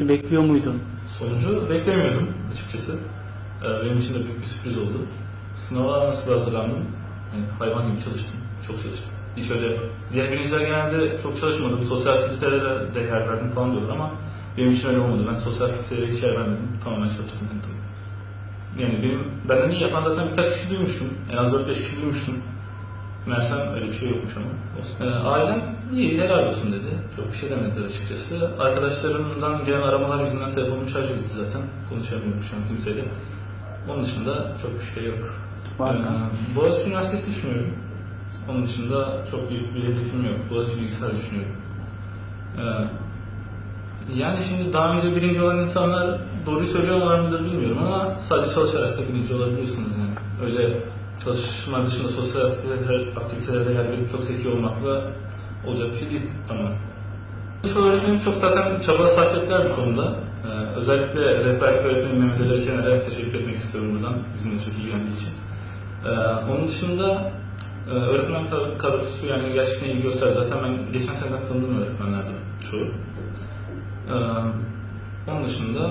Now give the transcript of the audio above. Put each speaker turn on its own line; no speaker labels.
Bekliyor muydun?
Sonucu beklemiyordum açıkçası. Ee, Benim için de büyük bir sürpriz oldu. Sınava nasıl hazırlandım? Yani hayvan gibi çalıştım. Çok çalıştım. Hiç öyle, diğer birinciler genelde çok çalışmadım. Sosyal aktivitelere de yer verdim falan diyorlar ama benim için öyle olmadı. Ben sosyal aktivitelere hiç yer vermedim. Tamamen çalıştım. Yani benim benden iyi yapan zaten birkaç kişi duymuştum. En az 4-5 kişi duymuştum. Meğersem öyle bir şey yokmuş ama olsun. Ee, ailem iyi, helal olsun dedi. Çok bir şey demediler açıkçası. Arkadaşlarımdan gelen aramalar yüzünden telefonum şarjı bitti zaten. Konuşamıyorum şu an kimseyle. Onun dışında çok bir şey yok.
Var mı?
Ee, Boğaziçi Üniversitesi düşünüyorum. Onun dışında çok büyük bir hedefim yok. Boğaziçi Bilgisayar düşünüyorum. Ee, yani şimdi daha önce birinci olan insanlar doğruyu söylüyorlar mıdır bilmiyorum ama sadece çalışarak da birinci olabiliyorsunuz yani. Öyle çalışma dışında sosyal aktiviteler, aktivitelere verip çok zeki olmakla olacak bir şey değil tamam. Şu öğretmenim çok zaten çaba sarf ettiler bu konuda. Ee, özellikle rehberlik öğretmenim Mehmet Ali Kener'e teşekkür etmek istiyorum buradan. Bizimle çok iyi geldiği için. Ee, onun dışında e, öğretmen kadrosu yani gerçekten iyi göster. Zaten ben geçen seneden tanıdığım öğretmenlerdi çoğu. Ee, onun dışında